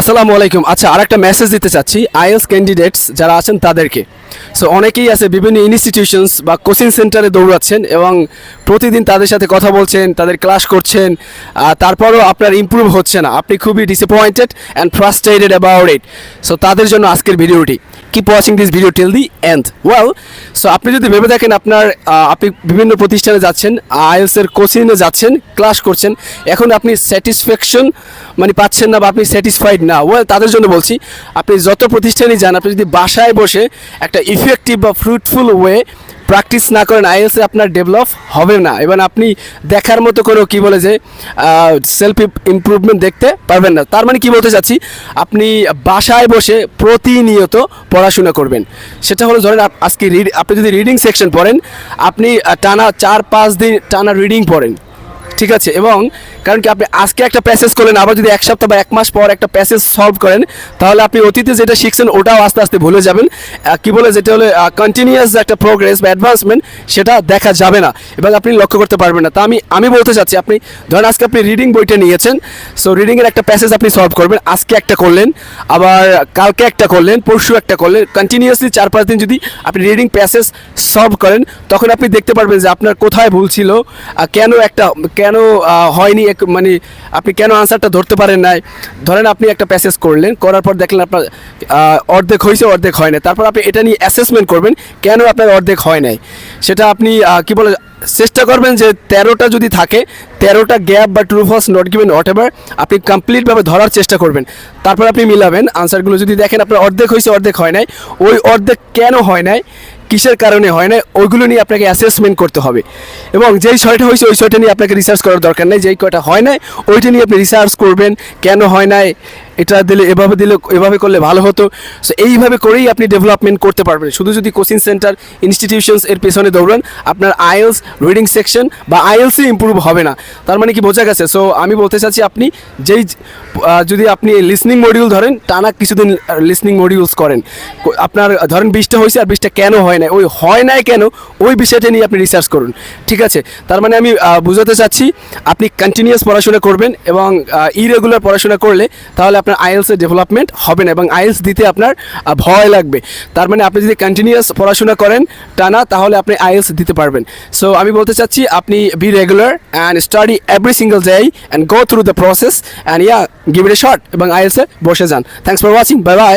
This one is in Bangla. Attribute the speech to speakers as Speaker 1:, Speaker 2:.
Speaker 1: আসসালামু আলাইকুম। আচ্ছা আর একটা মেসেজ দিতে চাচ্ছি। আইএলস ক্যান্ডিডেটস যারা আছেন তাদেরকে। সো অনেকেই আছে বিভিন্ন ইনস্টিটিউশনস বা কোচিং সেন্টারে দৌড়াচ্ছেন এবং প্রতিদিন তাদের সাথে কথা বলছেন, তাদের ক্লাস করছেন তারপরও আপনার ইমপ্রুভ হচ্ছে না। আপনি খুবই disappointed and frustrated about it so তাদের জন্য আজকের ভিডিওটি। Keep watching this video till the end well so আপনি যদি ভেবে দেখেন আপনার আপনি বিভিন্ন প্রতিষ্ঠানে যাচ্ছেন আইএলসের কোচিংয়ে যাচ্ছেন ক্লাস করছেন, এখন আপনি স্যাটিসফ্যাকশন মানে পাচ্ছেন না বা আপনি স্যাটিসফাইড না। ওয়েল তাদের জন্য বলছি, আপনি যত প্রতিষ্ঠানে যান, আপনি যদি বাসায় বসে একটা ইফেক্টিভ বা ফ্রুটফুল ওয়ে প্র্যাকটিস না করেন আইএলসে আপনার ডেভেলপ হবে না। এবং আপনি দেখার মতো কোনো কি বলে যে সেলফ ইমপ্রুভমেন্ট দেখতে পারবেন না। তার মানে কি বলতে চাচ্ছি, আপনি বাসায় বসে প্রতিনিয়ত পড়াশোনা করবেন। সেটা হলো ধরেন আজকে রিড আপনি যদি রিডিং সেকশন পড়েন, আপনি টানা চার পাঁচ দিন টানা রিডিং পড়েন। ঠিক আছে? এবং কারণ কি আপনি আজকে একটা প্যাসেজ করলেন, আবার যদি এক সপ্তাহ বা এক মাস পর একটা প্যাসেজ সলভ করেন, তাহলে আপনি অতীতে যেটা শিখছেন, ওটাও আস্তে আস্তে ভুলে যাবেন। কি বলে, যেটা হলো কন্টিনিউয়াস একটা প্রোগ্রেস বা অ্যাডভান্সমেন্ট সেটা দেখা যাবে না এবং আপনি লক্ষ্য করতে পারবেন না। তা আমি আমি বলতে চাচ্ছি, আপনি ধরেন আজকে আপনি রিডিং বইটা নিয়েছেন সো রিডিংয়ের একটা প্যাসেজ আপনি সলভ করবেন, আজকে একটা করলেন, আবার কালকে একটা করলেন, পরশু একটা করলেন কন্টিনিউয়াসলি চার পাঁচ দিন যদি আপনি রিডিং প্যাসেজ সলভ করেন, তখন আপনি দেখতে পারবেন যে আপনার কোথায় ভুল ছিল কেন একটা, কেন হয়নি মানে আপনি কেন আনসারটা ধরতে পারেন নাই? ধরেন আপনি একটা প্যাসেজ করলেন, করার পর দেখলেন আপনার অর্ধেক হয়েছে অর্ধেক হয় না তারপর আপনি এটা নিয়ে অ্যাসেসমেন্ট করবেন, কেন আপনার অর্ধেক হয় নাই? সেটা আপনি কি বলে, চেষ্টা করবেন যে তেরোটা যদি থাকে, তেরোটা গ্যাপ বা true false not given whatever আপনি কমপ্লিটভাবে ধরার চেষ্টা করবেন। তারপর আপনি মিলাবেন আনসারগুলো যদি দেখেন আপনার অর্ধেক হয়েছে অর্ধেক হয় নাই, ওই অর্ধেক কেন হয় নাই? কিসের কারণে হয় না ওইগুলো নিয়ে আপনাকে অ্যাসেসমেন্ট করতে হবে। এবং যেই ছয়টা হয়েছে, ওই ছয়টা নিয়ে আপনাকে রিসার্চ করার দরকার নেই। যেই কয়টা হয় নাই, ওইটা নিয়ে আপনি রিসার্চ করবেন, কেন হয় নাই এটা দিলে, এভাবে দিলে, এভাবে করলে ভালো হতো। সো এইভাবে করেই আপনি ডেভেলপমেন্ট করতে পারবেন। শুধু যদি কোচিং সেন্টার ইনস্টিটিউশনস এর পেছনে দৌড়ান, আপনার আইএলস রিডিং সেকশন বা আইএলসই ইম্প্রুভ হবে না। তার মানে কি বোঝা গেছে? সো আমি বলতে চাচ্ছি আপনি যেই যদি আপনি লিসনিং মডিউল ধরেন, টানা কিছুদিন লিসনিং মডিউলস করেন। আপনার ধরেন বিশটা হয়েছে আর বিশটা কেন হয় না ওই হয় নাই কেন? ওই বিষয়টা নিয়ে আপনি রিসার্চ করুন। ঠিক আছে? তার মানে আমি বোঝাতে চাচ্ছি, আপনি কন্টিনিউয়াস পড়াশোনা করবেন এবং ইরেগুলার পড়াশোনা করলে তাহলে আপনার আইএলসের ডেভেলপমেন্ট হবে না এবং আইএলস দিতে আপনার ভয় লাগবে। তার মানে আপনি যদি কন্টিনিউয়াস পড়াশোনা করেন টানা, তাহলে আপনি আইএলস দিতে পারবেন। সো আমি বলতে চাচ্ছি, আপনি be regular and study every single day and go through the process and yeah give it a short এবং আইএলসে বসে যান। Thanks for watching bye bye